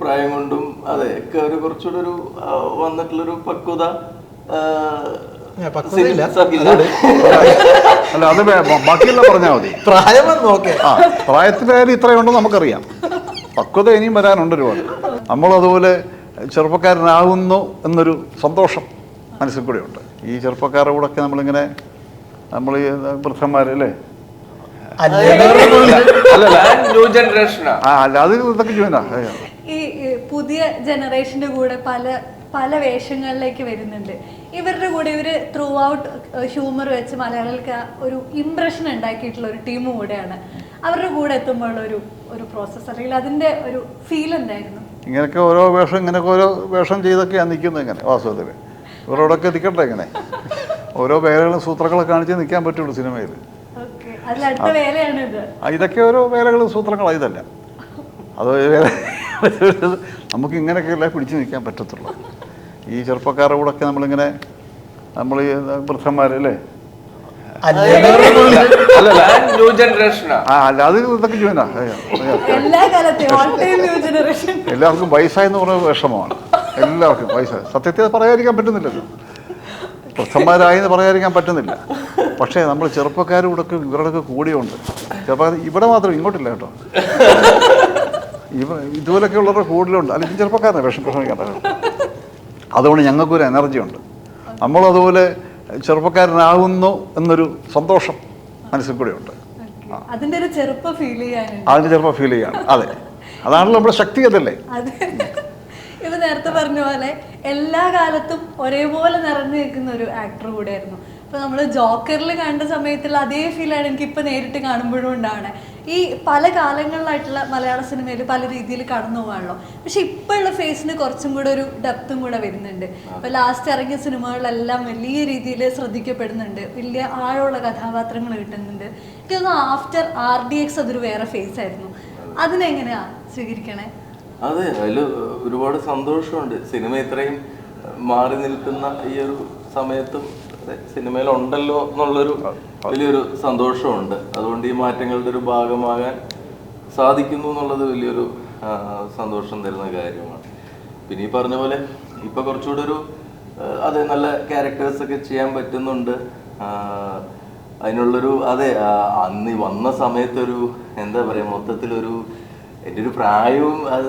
പ്രായം കൊണ്ടും അതെ ഒക്കെ ഒരു കുറച്ചുകൂടെ ഒരു വന്നിട്ടുള്ളൊരു പക്വത. അല്ല അത് ബാക്കിയെല്ലാം പറഞ്ഞാൽ മതി. പ്രായം നോക്കേ. ആ പ്രായത്തിന്റെ കാര്യം ഇത്രയുണ്ടെന്ന് നമുക്കറിയാം. പക്വത ഇനിയും വരാനുണ്ട് ഒരുപാട്. നമ്മളതുപോലെ ചെറുപ്പക്കാരനാകുന്നു എന്നൊരു സന്തോഷം മനസ്സിൽ കൂടെ ഉണ്ട് ഈ ചെറുപ്പക്കാരുടെ കൂടെ ഒക്കെ നമ്മളിങ്ങനെ നമ്മൾ ഈ വൃദ്ധന്മാരല്ലേ ന്യൂ ജനറേഷനാ ആ. അല്ല അത് ഇതൊക്കെ ചെയ്യുന്ന ഈ ഈ പുതിയ ജനറേഷന്റെ കൂടെ പല പല വേഷങ്ങളിലേക്ക് വരുന്നുണ്ട്. ഇവരുടെ കൂടെ ഇവർ ത്രൂ ഔട്ട് ഹ്യൂമർ വെച്ച് മലയാളികൾക്ക് ഒരു ഇംപ്രഷൻ ഉണ്ടാക്കിയിട്ടുള്ള ഒരു ടീം കൂടെയാണ്. അവരുടെ കൂടെ എത്തുമ്പോഴുള്ള ഒരു ഒരു പ്രോസസ്സ് അല്ലെങ്കിൽ അതിന്റെ ഒരു ഫീൽ എന്തായിരുന്നു? ഇങ്ങനെയൊക്കെ ഓരോ വേഷം ഇങ്ങനെയൊക്കെ ഓരോ വേഷം ചെയ്തൊക്കെയാണ് നിൽക്കുന്നത് ഇങ്ങനെ വാസ്തവത്തിൽ ഇവരോടൊക്കെ നിൽക്കട്ടെ ഇങ്ങനെ. ഓരോ പേരുകളും സൂത്രങ്ങളൊക്കെ കാണിച്ച് നിൽക്കാൻ പറ്റുള്ളൂ സിനിമയിൽ. ഇതൊക്കെ ഓരോ വേലകളും സൂത്രങ്ങളാണ് ഇതല്ല. അത് നമുക്ക് ഇങ്ങനെയൊക്കെയല്ലേ പിടിച്ചു നിൽക്കാൻ പറ്റത്തുള്ളൂ. ഈ ചെറുപ്പക്കാരുടെ കൂടെ ഒക്കെ നമ്മളിങ്ങനെ നമ്മൾ ഈ വൃദ്ധന്മാരല്ലേ അല്ലല്ല ന്യൂ എന്ന് ആ അല്ല അത് ഇതൊക്കെ ചെയ്യുന്ന എല്ലാ കാലത്തെയും ഓൾ ടൈം ന്യൂ ജനറേഷൻ. എല്ലാവർക്കും വയസ്സായെന്ന് പറയുന്ന വിഷമമാണ്. എല്ലാവർക്കും പൈസ സത്യത്തെ പറയാതിരിക്കാൻ പറ്റുന്നില്ലല്ലോ. വൃദ്ധന്മാരായി എന്ന് പറയാതിരിക്കാൻ പറ്റുന്നില്ല. പക്ഷേ നമ്മൾ ചെറുപ്പക്കാരോടൊക്കെ ഇവരുടെയൊക്കെ കൂടിയുണ്ട്. ചെറുപ്പക്കാർ ഇവിടെ മാത്രം ഇങ്ങോട്ടില്ല കേട്ടോ. ഇവ ഇതുപോലൊക്കെ ഉള്ളവരുടെ കൂടുതലുണ്ട് അല്ലെങ്കിൽ ചെറുപ്പക്കാരനെ വിഷം വിഷമിക്കേണ്ട അതുകൊണ്ട് ഞങ്ങൾക്കൊരു എനർജി ഉണ്ട്. നമ്മളതുപോലെ ചെറുപ്പക്കാരനാകുന്നു എന്നൊരു സന്തോഷം മനസ്സിൽ കൂടെ ഉണ്ട്. അതിന്റെ ഒരു ചെറുപ്പം ഫീൽ ചെയ്യാണ് അതെ. അതാണല്ലോ നമ്മുടെ ശക്തി അതല്ലേ? അത് ഇവ നേരത്തെ പറഞ്ഞ പോലെ എല്ലാ കാലത്തും ഒരേപോലെ നിറഞ്ഞു നിൽക്കുന്ന ഒരു ആക്ടർ കൂടെയായിരുന്നു. ഇപ്പൊ നമ്മൾ ജോക്കറിൽ കണ്ട സമയത്തുള്ള അതേ ഫീലാണ് എനിക്ക് ഇപ്പൊ നേരിട്ട് കാണുമ്പോഴും ഉണ്ടാണ് ഈ പല കാലങ്ങളിലായിട്ടുള്ള മലയാള സിനിമയിൽ പല രീതിയിൽ കടന്നു പോകാണല്ലോ. പക്ഷെ ഇപ്പോഴുള്ള ഫേസിന് കുറച്ചും കൂടെ ഒരു ഡെപ്തും കൂടെ വരുന്നുണ്ട്. ഇപ്പൊ ലാസ്റ്റ് ഇറങ്ങിയ സിനിമകളെല്ലാം വലിയ രീതിയിൽ ശ്രദ്ധിക്കപ്പെടുന്നുണ്ട്. വലിയ ആഴമുള്ള കഥാപാത്രങ്ങൾ കിട്ടുന്നുണ്ട്. എനിക്ക് തോന്നുന്നു ആഫ്റ്റർ ആർ ഡി എക്സ് അതൊരു വേറെ ഫേസ് ആയിരുന്നു. അതിനെങ്ങനെയാ സ്വീകരിക്കണേ? അതെ അതിൽ ഒരുപാട് സന്തോഷമുണ്ട്. സിനിമ ഇത്രയും മാറി നിൽക്കുന്ന ഈ ഒരു സമയത്തും ഉണ്ടല്ലോ എന്നുള്ളൊരു വലിയൊരു സന്തോഷമുണ്ട്. അതുകൊണ്ട് ഈ മാറ്റങ്ങളുടെ ഒരു ഭാഗമാകാൻ സാധിക്കുന്നു എന്നുള്ളത് വലിയൊരു സന്തോഷം തരുന്ന കാര്യമാണ്. പിന്നെ ഈ പറഞ്ഞ പോലെ ഇപ്പൊ കുറച്ചുകൂടെ ഒരു അതെ നല്ല ക്യാരക്ടേഴ്സ് ഒക്കെ ചെയ്യാൻ പറ്റുന്നുണ്ട്. അതിനുള്ളൊരു അതെ അന്ന് വന്ന സമയത്തൊരു എന്താ പറയാ മൊത്തത്തിലൊരു എന്റെ ഒരു പ്രായവും അത്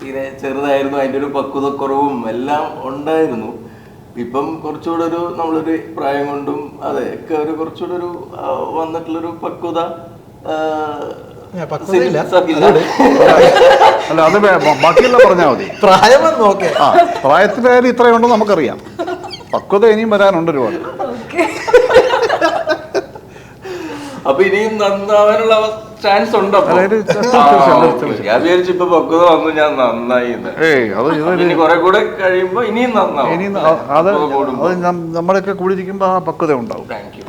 തീരെ ചെറുതായിരുന്നു. അതിന്റെ ഒരു പക്വതക്കുറവും എല്ലാം ഉണ്ടായിരുന്നു. ഇപ്പം കുറച്ചുകൂടെ ഒരു നമ്മളൊരു പ്രായം കൊണ്ടും അതെ ഒക്കെ ഒരു കുറച്ചുകൂടെ ഒരു വന്നിട്ടുള്ളൊരു പക്വത. അല്ല അത് ബാക്കിയെല്ലാം പറഞ്ഞാൽ മതി. പ്രായം നോക്കേ. ആ പ്രായത്തിന്റെ കാര്യം ഇത്രയുണ്ടെന്ന് നമുക്കറിയാം. പക്വത ഇനിയും വരാനുണ്ട് ഒരുപാട്. ഓക്കെ. അപ്പൊ ഇനിയും നന്നാവാനുള്ള ചാൻസ് ഉണ്ടോ? അതായത്. ഞാൻ വിചാരിച്ചു ഇപ്പൊ പക്വത വന്നു ഞാൻ നന്നായി ഇനി കുറെ കൂടെ കഴിയുമ്പോ ഇനിയും നന്നാവും. ഇനി അത് അത് നമ്മളൊക്കെ കൂടിയിരിക്കുമ്പോ ആ പക്വത ഉണ്ടാവും. Thank you